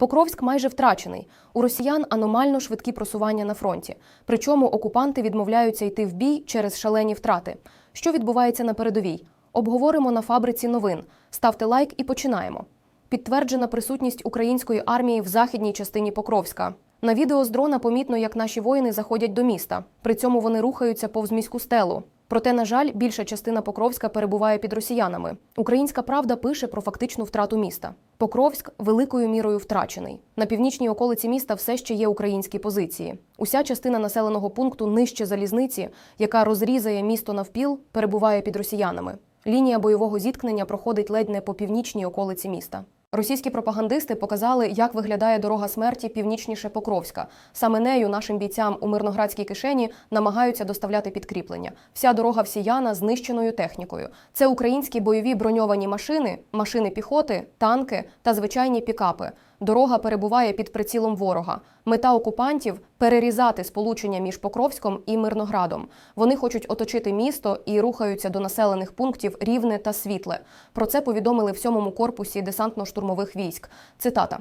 Покровськ майже втрачений. У росіян аномально швидкі просування на фронті. Причому окупанти відмовляються йти в бій через шалені втрати. Що відбувається на передовій? Обговоримо на фабриці новин. Ставте лайк і починаємо. Підтверджена присутність української армії в західній частині Покровська. На відео з дрона помітно, як наші воїни заходять до міста. При цьому вони рухаються повз міську стелу. Проте, на жаль, більша частина Покровська перебуває під росіянами. Українська правда пише про фактичну втрату міста. Покровськ великою мірою втрачений. На північній околиці міста все ще є українські позиції. Уся частина населеного пункту нижче залізниці, яка розрізає місто навпіл, перебуває під росіянами. Лінія бойового зіткнення проходить ледь не по північній околиці міста. Російські пропагандисти показали, як виглядає дорога смерті північніше Покровська. Саме нею нашим бійцям у мирноградській кишені намагаються доставляти підкріплення. Вся дорога всіяна знищеною технікою. Це українські бойові броньовані машини, машини піхоти, танки та звичайні пікапи. Дорога перебуває під прицілом ворога. Мета окупантів перерізати сполучення між Покровськом і Мирноградом. Вони хочуть оточити місто і рухаються до населених пунктів Рівне та Світле. Про це повідомили в сьомому корпусі десантно-штурмових військ. Цитата.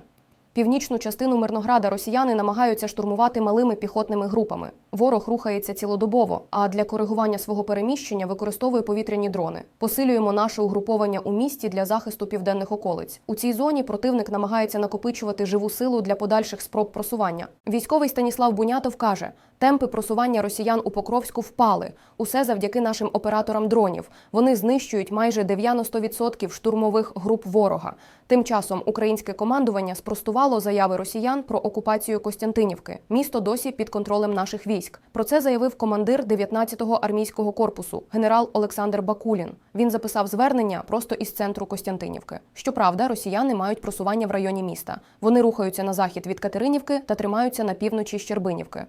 Північну частину Мирнограда росіяни намагаються штурмувати малими піхотними групами. Ворог рухається цілодобово, а для коригування свого переміщення використовує повітряні дрони. Посилюємо наше угруповання у місті для захисту південних околиць. У цій зоні противник намагається накопичувати живу силу для подальших спроб просування. Військовий Станіслав Бунятов каже: темпи просування росіян у Покровську впали. Усе завдяки нашим операторам дронів. Вони знищують майже 90% штурмових груп ворога. Тим часом українське командування спростувало заяви росіян про окупацію Костянтинівки. Місто досі під контролем наших військ. Про це заявив командир 19-го армійського корпусу генерал Олександр Бакулін. Він записав звернення просто із центру Костянтинівки. Щоправда, росіяни мають просування в районі міста. Вони рухаються на захід від Катеринівки та тримаються на півночі Щербинівки.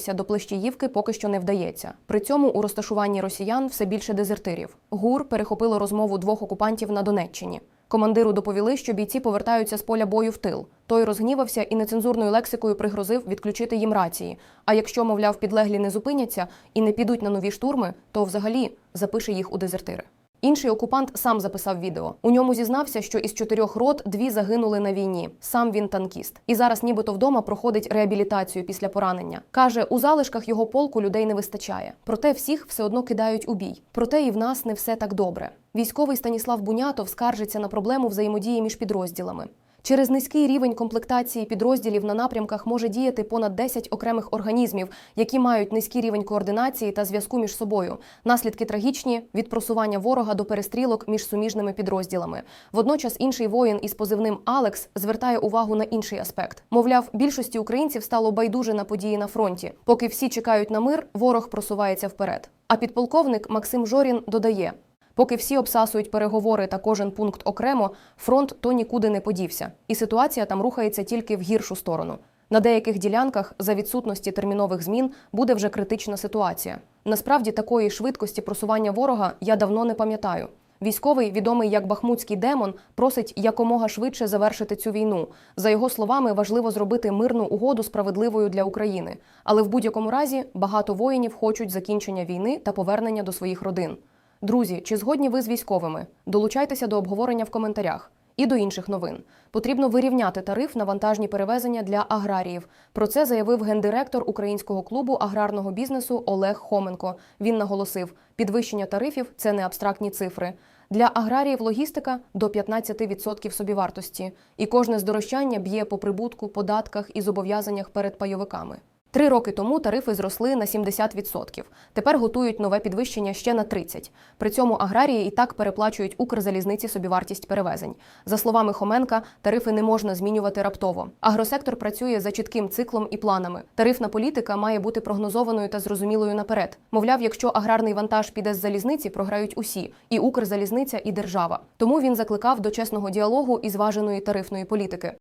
Прорватися до Плещіївки поки що не вдається. При цьому у розташуванні росіян все більше дезертирів. ГУР перехопило розмову двох окупантів на Донеччині. Командиру доповіли, що бійці повертаються з поля бою в тил. Той розгнівався і нецензурною лексикою пригрозив відключити їм рації. А якщо, мовляв, підлеглі не зупиняться і не підуть на нові штурми, то взагалі запише їх у дезертири. Інший окупант сам записав відео. У ньому зізнався, що із чотирьох рот дві загинули на війні. Сам він танкіст. І зараз, нібито вдома, проходить реабілітацію після поранення. Каже, у залишках його полку людей не вистачає. Проте всіх все одно кидають у бій. Проте і в нас не все так добре. Військовий Станіслав Бунятов скаржиться на проблему взаємодії між підрозділами. Через низький рівень комплектації підрозділів на напрямках може діяти понад 10 окремих організмів, які мають низький рівень координації та зв'язку між собою. Наслідки трагічні від просування ворога до перестрілок між суміжними підрозділами. Водночас інший воїн із позивним Алекс звертає увагу на інший аспект. Мовляв, більшості українців стало байдуже на події на фронті. Поки всі чекають на мир, ворог просувається вперед. А підполковник Максим Жорін додає. Поки всі обсасують переговори та кожен пункт окремо, фронт то нікуди не подівся, і ситуація там рухається тільки в гіршу сторону. На деяких ділянках за відсутності термінових змін буде вже критична ситуація. Насправді такої швидкості просування ворога я давно не пам'ятаю. Військовий, відомий як Бахмутський демон, просить якомога швидше завершити цю війну. За його словами, важливо зробити мирну угоду справедливою для України. Але в будь-якому разі багато воїнів хочуть закінчення війни та повернення до своїх родин. Друзі, чи згодні ви з військовими? Долучайтеся до обговорення в коментарях. І до інших новин потрібно вирівняти тариф на вантажні перевезення для аграріїв. Про це заявив гендиректор українського клубу аграрного бізнесу Олег Хоменко. Він наголосив, підвищення тарифів це не абстрактні цифри. Для аграріїв логістика до 15% собівартості, і кожне здорожчання б'є по прибутку, податках і зобов'язаннях перед пайовиками. Три роки тому тарифи зросли на 70%. Тепер готують нове підвищення ще на 30%. При цьому аграрії і так переплачують Укрзалізниці собівартість перевезень. За словами Хоменка, тарифи не можна змінювати раптово. Агросектор працює за чітким циклом і планами. Тарифна політика має бути прогнозованою та зрозумілою наперед. Мовляв, якщо аграрний вантаж піде з залізниці, програють усі і Укрзалізниця, і держава. Тому він закликав до чесного діалогу і зваженої тарифної політики.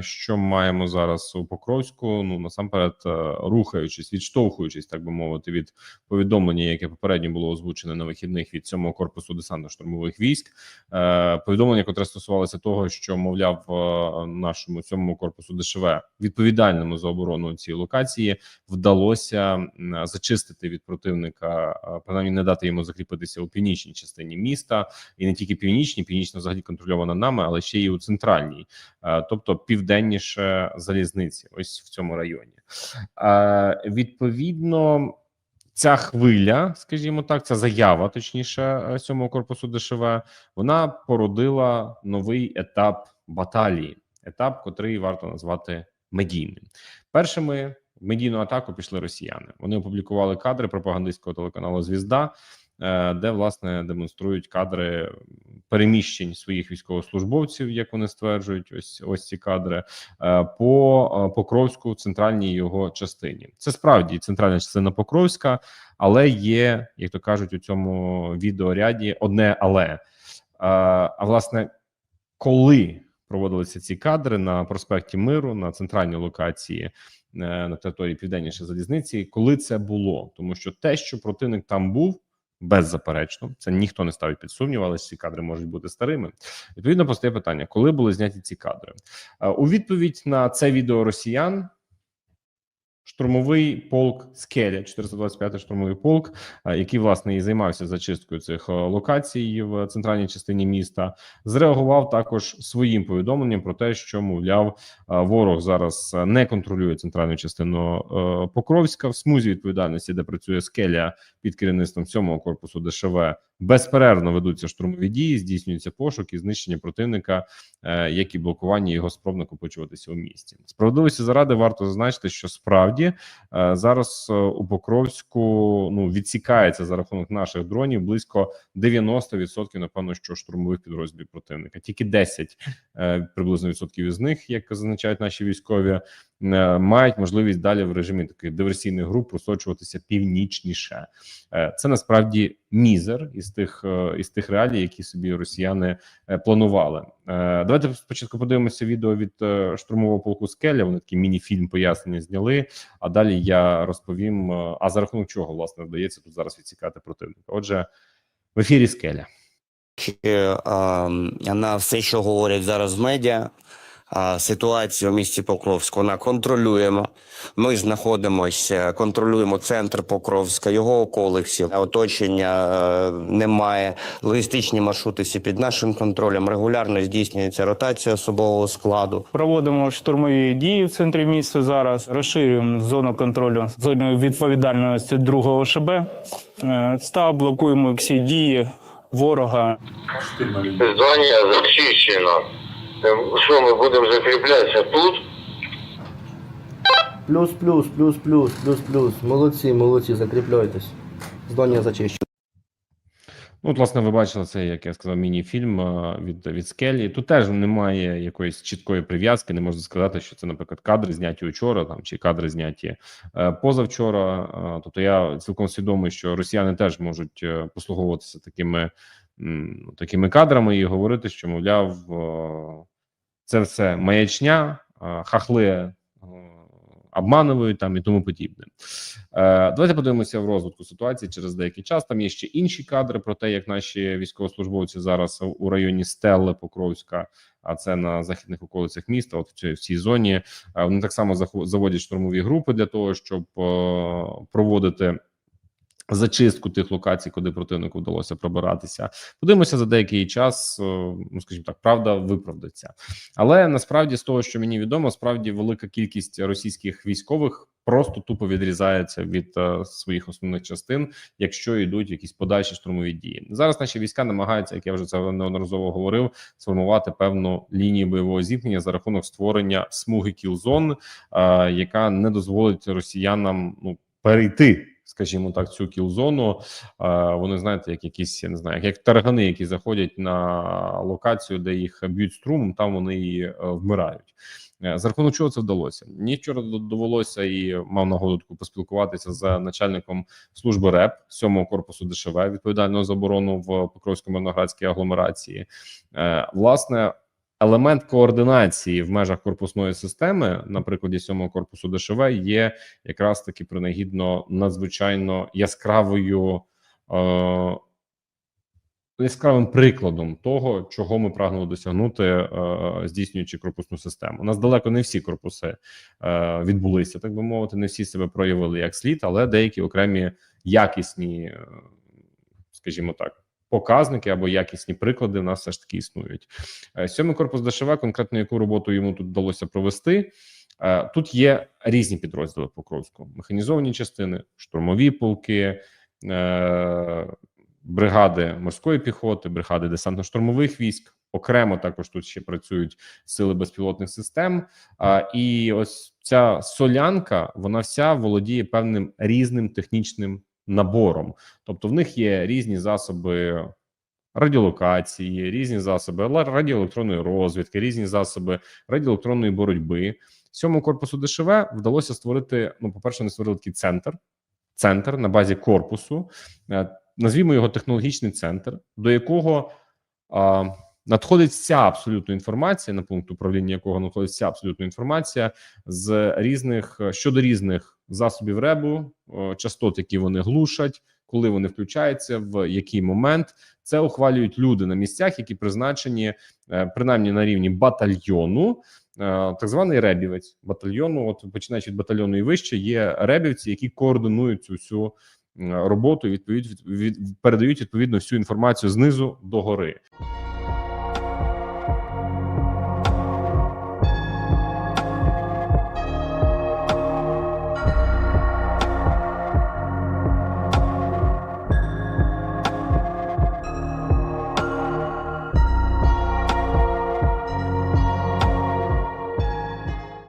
Що маємо зараз у Покровську? Ну насамперед, е, рухаючись, відштовхуючись, так би мовити, від повідомлення, яке попередньо було озвучене на вихідних від 7-го корпусу десантно-штурмових військ. Е, Повідомлення, котре стосувалося того, що мовляв е, нашому 7-му корпусу ДШВ відповідальному за оборону цієї локації вдалося зачистити від противника, принаймні не дати йому закріпитися у північній частині міста, і не тільки північній, північна взагалі контрольована нами, але ще й у центральній, тобто південніше залізниці, ось в цьому районі. Е, Відповідно. Ця хвиля, скажімо так, ця заява, точніше, сьомого корпусу ДШВ, вона породила новий етап баталії, етап, котрий варто назвати медійним. Першими в медійну атаку пішли росіяни. Вони опублікували кадри пропагандистського телеканалу Звізда, де власне демонструють кадри переміщень своїх військовослужбовців, як вони стверджують, ось ось ці кадри е, по е, Покровську, центральній його частині. Це справді центральна частина Покровська, але є, як то кажуть, у цьому відеоряді одне але. Е, А власне, коли проводилися ці кадри на проспекті Миру на центральній локації е, на території південніше залізниці, коли це було, тому що те, що противник там був. Беззаперечно, це ніхто не ставить під сумнів, але ці кадри можуть бути старими. Відповідно, постає питання, коли були зняті ці кадри? Е, У відповідь на це відео росіян штурмовий полк Скеля, 425-й штурмовий полк, е, який власне і займався зачисткою цих е, локацій в центральній частині міста, зреагував також своїм повідомленням про те, що мовляв е, ворог зараз не контролює центральну частину Покровська в смузі відповідальності, де працює скеля під керівництвом 7-го корпусу ДШВ. Безперервно ведуться штурмові дії, здійснюється пошук і знищення противника, е, як і блокування його спроб накопичуватися у місті. Справедливості заради варто зазначити, що справді е, зараз е, у Покровську ну відсікається за рахунок наших дронів близько 90% напевно, що штурмових підрозділів противника. Тільки 10 е, приблизно відсотків із них, як зазначають наші військові, мають можливість далі в режимі таких диверсійних груп просочуватися північніше. Це насправді мізер із тих е, із тих реалій, які собі росіяни е, планували. Е, Давайте спочатку подивимося відео від штурмового полку Скеля. Вони такий міні-фільм пояснення зняли. А далі я розповім. А за рахунок чого власне вдається тут зараз відсікати противника. Отже, в ефірі Скеля. Чи а, на все, що говорять зараз в медіа, ситуацію в місті Покровськ вона контролюємо. Ми знаходимося, контролюємо центр Покровська, його околиців, оточення е, немає. Логістичні маршрути всі під нашим контролем. Регулярно здійснюється ротація особового складу. Проводимо штурмові дії в центрі міста зараз. Розширюємо зону контролю зону відповідальності другого ШБ. Е, Та блокуємо всі дії ворога. Здання зачищено. Ем, Що ми будемо закріплятися тут? Плюс, плюс, плюс, плюс, плюс, плюс. Молодці, молодці, закріпляйтесь. Здання зачищено. Ну, от, власне, ви бачили це, як я сказав, міні-фільм від від скелі. Тут теж немає якоїсь чіткої прив'язки. Не можна сказати, що це, наприклад, кадри зняті учора, там чи кадри зняті е, позавчора. Тобто, я цілком свідомий, що росіяни теж можуть е, послуговуватися такими такими кадрами і говорити, що мовляв, е, це все маячня, е, хахли е, обманують там і тому подібне. Давайте подивимося в розвитку ситуації через деякий час. Там є ще інші кадри про те, як наші військовослужбовці зараз у районі Стелли Покровська, а це на західних околицях міста. От в цій зоні вони так само заводять штурмові групи для того, щоб проводити. Зачистку тих локацій, куди противнику вдалося пробиратися, подивимося за деякий час. е, Ну скажімо так, правда виправдаться, але насправді з того, що мені відомо, справді велика кількість російських військових просто тупо відрізається від е, своїх основних частин, якщо йдуть якісь подальші штурмові дії. Зараз наші війська намагаються, як я вже це неодноразово говорив, сформувати певну лінію бойового зіткнення за рахунок створення смуги кілзон, е, яка не дозволить росіянам ну перейти. Скажімо так, цю кіл-зону, вони знаєте, як якісь я не знаю, як таргани, які заходять на локацію, де їх б'ють струмом, там вони і е, вмирають. Е, За рахунок чого це вдалося? Мені вчора довелося і мав нагоду таку поспілкуватися з начальником служби РЕП 7-го корпусу ДШВ, відповідального за оборону в Покровсько-Мирноградській агломерації. Е, Власне, елемент координації в межах корпусної системи, на прикладі сьомого корпусу ДШВ, є якраз таки принагідно надзвичайно яскравою. Е, Яскравим прикладом того, чого ми прагнули досягнути, е, здійснюючи корпусну систему. У нас далеко не всі корпуси е, відбулися, так би мовити, не всі себе проявили як слід, але деякі окремі якісні, е, скажімо так, показники або якісні приклади в нас все ж таки існують. Е, Сьомий корпус ДШВ, конкретно яку роботу йому тут вдалося провести. Е, Тут є різні підрозділи Покровську: механізовані частини, штурмові полки, е, бригади морської піхоти, бригади десантно-штурмових військ. Окремо також тут ще працюють сили безпілотних систем. І ось ця солянка, вона вся володіє певним різним технічним набором. Тобто, в них є різні засоби радіолокації, різні засоби радіоелектронної розвідки, різні засоби радіоелектронної боротьби. Сьомому корпусу ДШВ вдалося створити. Ну, по перше, вони створили такий центр, центр на базі корпусу. Е, Назвімо його технологічний центр, до якого а, надходить вся абсолютно інформація на пункт управління якого надходить вся абсолютно інформація з різних е, щодо різних засобів ребу, частот, які вони глушать, коли вони включаються, в який момент це ухвалюють люди на місцях, які призначені е, принаймні на рівні батальйону. е, Так званий ребівець батальйону, от починаючи від батальйону і вище, є ребівці, які координують цю всю роботу і відповідь від, від передають відповідно всю інформацію знизу до гори.